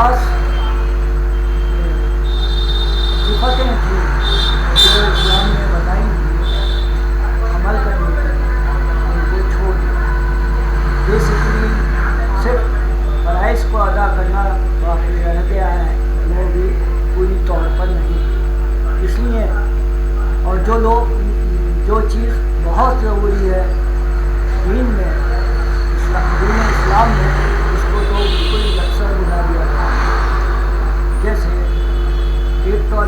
पास सिफतें थी जो इस्लाम ने बताई थी अमल करने की उनको छोड़ बेसिकली सिर्फ़ फराइज को अदा करना बाकी रह गया है, वो भी पूरी तौर पर नहीं। इसलिए, और जो लोग, जो चीज़ बहुत ज़रूरी है